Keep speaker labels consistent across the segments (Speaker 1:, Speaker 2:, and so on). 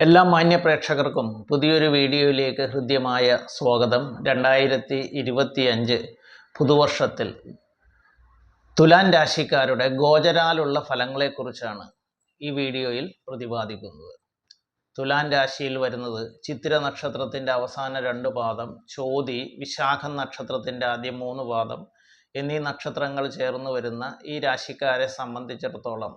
Speaker 1: എല്ലാ മാന്യപ്രേക്ഷകർക്കും പുതിയൊരു വീഡിയോയിലേക്ക് ഹൃദ്യമായ സ്വാഗതം. രണ്ടായിരത്തി ഇരുപത്തി അഞ്ച് പുതുവർഷത്തിൽ തുലാൻ രാശിക്കാരുടെ ഗോചരാലുള്ള ഫലങ്ങളെക്കുറിച്ചാണ് ഈ വീഡിയോയിൽ പ്രതിപാദിക്കുന്നത്. തുലാൻ രാശിയിൽ വരുന്നത് ചിത്തിര നക്ഷത്രത്തിന്റെ അവസാന രണ്ട് പാദം ചോതി വിശാഖം നക്ഷത്രത്തിന്റെ ആദ്യ മൂന്ന് പാദം എന്നീ നക്ഷത്രങ്ങൾ ചേർന്ന് വരുന്ന ഈ രാശിക്കാരെ സംബന്ധിച്ചിടത്തോളം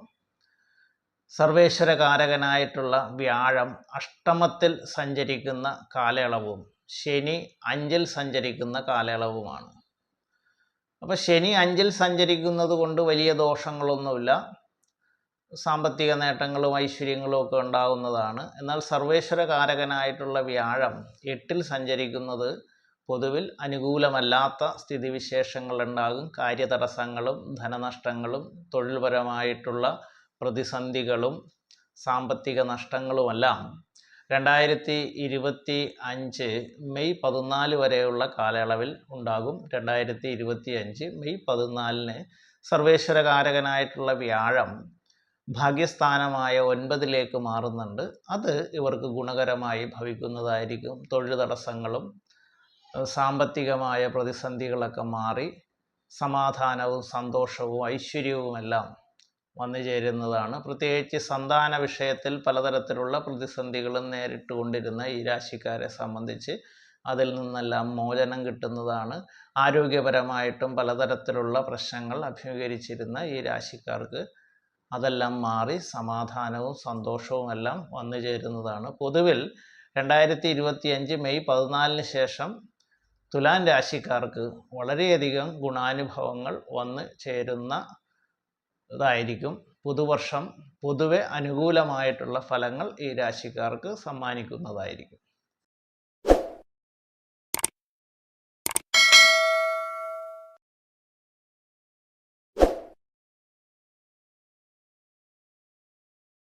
Speaker 1: സർവേശ്വരകാരകനായിട്ടുള്ള വ്യാഴം അഷ്ടമത്തിൽ സഞ്ചരിക്കുന്ന കാലയളവും ശനി അഞ്ചിൽ സഞ്ചരിക്കുന്ന കാലയളവുമാണ്. അപ്പോൾ ശനി അഞ്ചിൽ സഞ്ചരിക്കുന്നത് കൊണ്ട് വലിയ ദോഷങ്ങളൊന്നുമില്ല. സാമ്പത്തിക നേട്ടങ്ങളും ഐശ്വര്യങ്ങളും ഒക്കെ ഉണ്ടാകുന്നതാണ് എന്നാൽ സർവേശ്വരകാരകനായിട്ടുള്ള വ്യാഴം എട്ടിൽ സഞ്ചരിക്കുന്നത് പൊതുവിൽ അനുകൂലമല്ലാത്ത സ്ഥിതിവിശേഷങ്ങളുണ്ടാകും. കാര്യതടസ്സങ്ങളും ധനനഷ്ടങ്ങളും തൊഴിൽപരമായിട്ടുള്ള പ്രതിസന്ധികളും സാമ്പത്തിക നഷ്ടങ്ങളുമെല്ലാം രണ്ടായിരത്തി ഇരുപത്തി അഞ്ച് മെയ് പതിനാല് വരെയുള്ള കാലയളവിൽ ഉണ്ടാകും. രണ്ടായിരത്തി ഇരുപത്തി അഞ്ച് മെയ് പതിനാലിന് സർവേശ്വരകാരകനായിട്ടുള്ള വ്യാഴം ഭാഗ്യസ്ഥാനമായ ഒൻപതിലേക്ക് മാറുന്നുണ്ട്. അത് ഇവർക്ക് ഗുണകരമായി ഭവിക്കുന്നതായിരിക്കും. തൊഴിൽ തടസ്സങ്ങളും സാമ്പത്തികമായ പ്രതിസന്ധികളൊക്കെ മാറി സമാധാനവും സന്തോഷവും ഐശ്വര്യവുമെല്ലാം വന്നു ചേരുന്നതാണ്. പ്രത്യേകിച്ച് സന്താന വിഷയത്തിൽ പലതരത്തിലുള്ള പ്രതിസന്ധികളും നേരിട്ട് കൊണ്ടിരുന്ന ഈ രാശിക്കാരെ സംബന്ധിച്ച് അതിൽ നിന്നെല്ലാം മോചനം കിട്ടുന്നതാണ്. ആരോഗ്യപരമായിട്ടും പലതരത്തിലുള്ള പ്രശ്നങ്ങൾ അഭിമുഖീകരിച്ചിരുന്ന ഈ രാശിക്കാർക്ക് അതെല്ലാം മാറി സമാധാനവും സന്തോഷവും എല്ലാം വന്നു ചേരുന്നതാണ്. പൊതുവിൽ രണ്ടായിരത്തി ഇരുപത്തിയഞ്ച് മെയ് പതിനാലിന് ശേഷം തുലാൻ രാശിക്കാർക്ക് വളരെയധികം ഗുണാനുഭവങ്ങൾ വന്നു ചേരുന്ന ഇതായിരിക്കും പുതുവർഷം പൊതുവെ അനുകൂലമായിട്ടുള്ള ഫലങ്ങൾ ഈ രാശിക്കാർക്ക് സമ്മാനിക്കുന്നതായിരിക്കും.